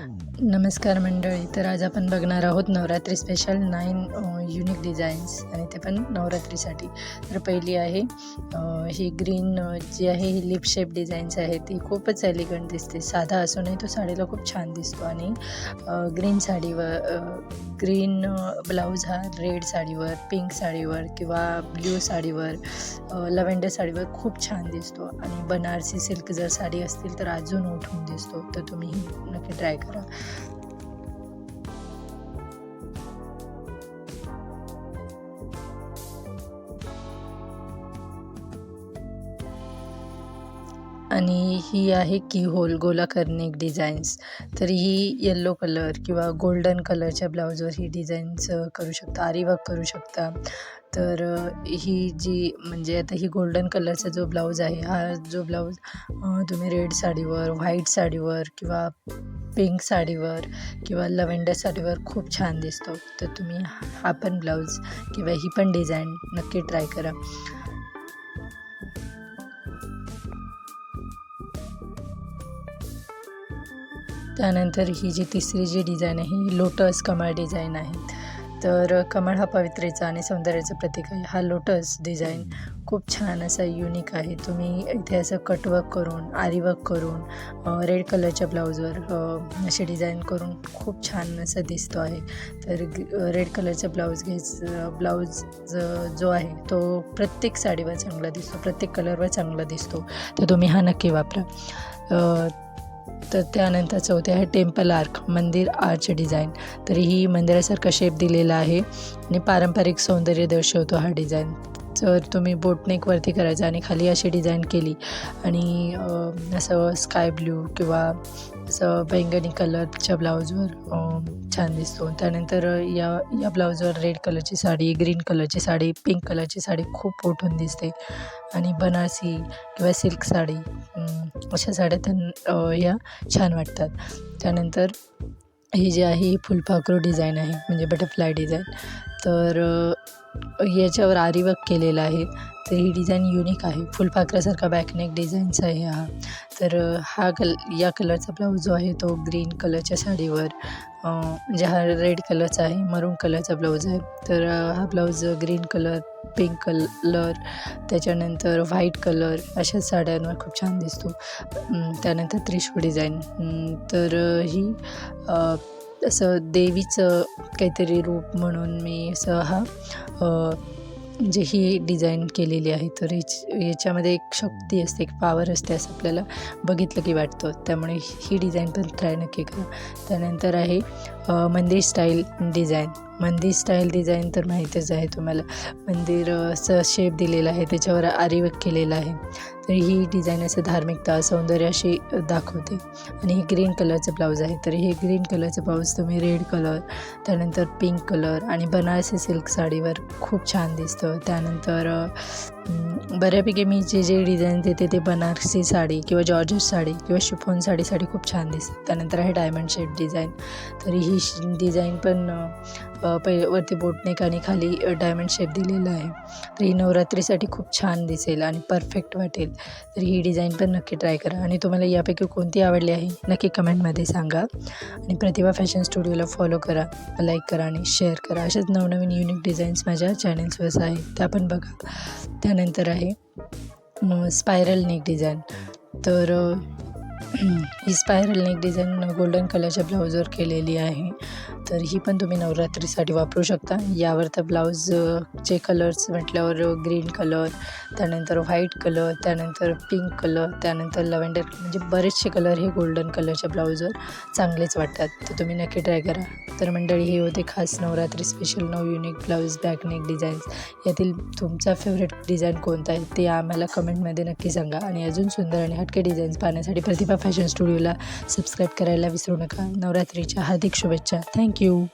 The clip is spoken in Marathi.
नमस्कार मंडळी तर आज आपण बघणार आहोत Navratri special nine unique designs आणि ते पण नवरात्रीसाठी. तर पहिली आहे ही ग्रीन जी आहे ही लिप शेप डिझाईन्स आहे ती खूपच एलिगंट दिसते. साधा असूनही तो साडीला खूप छान दिसतो. आणि ग्रीन साडीवर ग्रीन ब्लाऊज हा रेड साडीवर पिंक साडीवर किंवा ब्ल्यू साडीवर लव्हेंडर साडीवर खूप छान दिसतो. आणि बनारसी सिल्क जर साडी असतील तर अजून उठून दिसतो. तर तुम्ही नक्की ट्राय करा. ほ。आणि ही आहे की होल गोलाकार नेक डिझाईन्स. तर ही येल्लो कलर किंवा गोल्डन कलरच्या ब्लाऊजवर ही डिझाईन्स करू शकता आरीवर्क करू शकता. तर ही जी म्हणजे आता ही गोल्डन कलरचा जो ब्लाऊज आहे हा जो ब्लाऊज तुम्ही रेड साडीवर व्हाईट साडीवर किंवा पिंक साडीवर किंवा लव्हेंडर साडीवर खूप छान दिसतो. तर तुम्ही हा पण ब्लाऊज किंवा ही पण डिझाईन नक्की ट्राय करा. त्यानंतर ही जी तिसरी जी डिझाईन आहे ही लोटस कमळ डिझाईन आहे. तर कमळ हा पवित्रेचा आणि सौंदर्याचं प्रतीक आहे. हा लोटस डिझाईन खूप छान असा युनिक आहे. तुम्ही इथे असं कटवर्क करून आरीवर्क करून रेड कलरच्या ब्लाऊजवर असे अशी डिझाईन करून खूप छान असं दिसतो आहे. तर रेड कलरचा ब्लाऊज घ्यायचं ब्लाऊज जो आहे तो प्रत्येक साडीवर चांगला दिसतो प्रत्येक कलरवर चांगला दिसतो. तर तुम्ही हा नक्की वापरा. तर त्यानंतर चौथे आहे टेम्पल आर्क मंदिर आर्च डिझाईन. तर ही मंदिरासारखा शेप दिलेला आहे आणि पारंपरिक सौंदर्य दर्शवतो हा डिझाईन. जर तुम्ही बोटनेकवरती करायचं आणि खाली अशी डिझाईन केली आणि असं स्काय ब्ल्यू किंवा असं बैंगनी कलरच्या ब्लाऊजवर छान दिसतो. त्यानंतर या या ब्लाऊजवर रेड कलरची साडी ग्रीन कलरची साडी पिंक कलरची साडी खूप उठून दिसते. आणि बनारसी किंवा सिल्क साडी अशा साड्या त्यां या छान वाटतात. त्यानंतर ही जी आहे ही फुलपाखरू डिझाईन आहे म्हणजे बटरफ्लाय डिझाईन. तर याच्यावर आरीवर्क केलेलं आहे. तर ही डिझाईन युनिक आहे. फुलपाखरासारखा बॅकनेक डिझाईन्स आहे हा. तर हा कल या कलरचा ब्लाऊज जो आहे तो ग्रीन कलरच्या साडीवर म्हणजे हा रेड कलरचा आहे मरून कलरचा ब्लाऊज आहे. तर हा blouse green colour pink colour त्याच्यानंतर व्हाईट कलर अशा साड्यांवर खूप छान दिसतो. त्यानंतर त्रिशूळ डिझाईन. तर ही असं देवीचं काहीतरी रूप म्हणून मी असं हा म्हणजे ही डिझाईन केलेली आहे. तर याच्यामध्ये एक शक्ती असते एक पॉवर असते असं आपल्याला बघितलं की वाटतं. त्यामुळे ही डिझाईन पण ट्राय नक्की करा त्यानंतर आहे मंदिर स्टाईल डिझाईन मंदिर स्टाईल डिझाईन तर माहीतच आहे तुम्हाला. मंदिर असं शेप दिलेला आहे त्याच्यावर आरीवर्क केलेलं आहे. तर ही डिझाईन असं धार्मिकता सौंदर्य अशी दाखवते. आणि हे ग्रीन कलरचं ब्लाऊज आहे. तर हे ग्रीन कलरचं ब्लाऊज तुम्ही रेड कलर त्यानंतर पिंक कलर आणि बनारसी सिल्क साडीवर खूप छान दिसतं. त्यानंतर बऱ्यापैकी मी जे जे डिझाईन देते ते बनारसी साडी किंवा जॉर्जेट साडी किंवा शिफोन साडीसाठी खूप छान दिसते. त्यानंतर आहे डायमंड शेप डिझाईन तर ही डिश डिझाईन पण पहि वरती बोटनेक आणि खाली डायमंड शेप दिलेला आहे. तर ही नवरात्रीसाठी खूप छान दिसेल आणि परफेक्ट वाटेल. तर ही डिझाईन पण नक्की ट्राय करा. आणि तुम्हाला यापैकी कोणती आवडली आहे नक्की कमेंटमध्ये सांगा. आणि प्रतिभा फॅशन स्टुडिओला फॉलो करा लाईक करा आणि शेअर करा. अशाच नवनवीन युनिक डिझाईन्स माझ्या चॅनल्सवर आहेत. त्या पण बघा. त्यानंतर आहे स्पायरल नेक डिझाईन तर ही स्पायरल नेक डिझाईन गोल्डन कलरच्या ब्लाऊजवर केलेली आहे. तर ही पण तुम्ही नवरात्रीसाठी वापरू शकता. यावर तर ब्लाऊजचे कलर्स म्हटल्यावर ग्रीन कलर त्यानंतर व्हाईट कलर त्यानंतर पिंक कलर त्यानंतर लव्हेंडर म्हणजे बरेचसे कलर हे गोल्डन कलरच्या ब्लाऊजवर चांगलेच वाटतात. तर तुम्ही नक्की ट्राय करा. तर मंडळी हे होते खास नवरात्री स्पेशल नऊ unique blouse back neck designs यातील तुमचा फेवरेट डिझाईन कोणता आहे ते आम्हाला कमेंटमध्ये नक्की सांगा. आणि अजून सुंदर आणि हटके डिझाईन्स पाहण्यासाठी प्रतिभा फॅशन स्टुडिओला सबस्क्राईब करायला विसरू नका. नवरात्रीच्या हार्दिक शुभेच्छा. Thank you Thank you.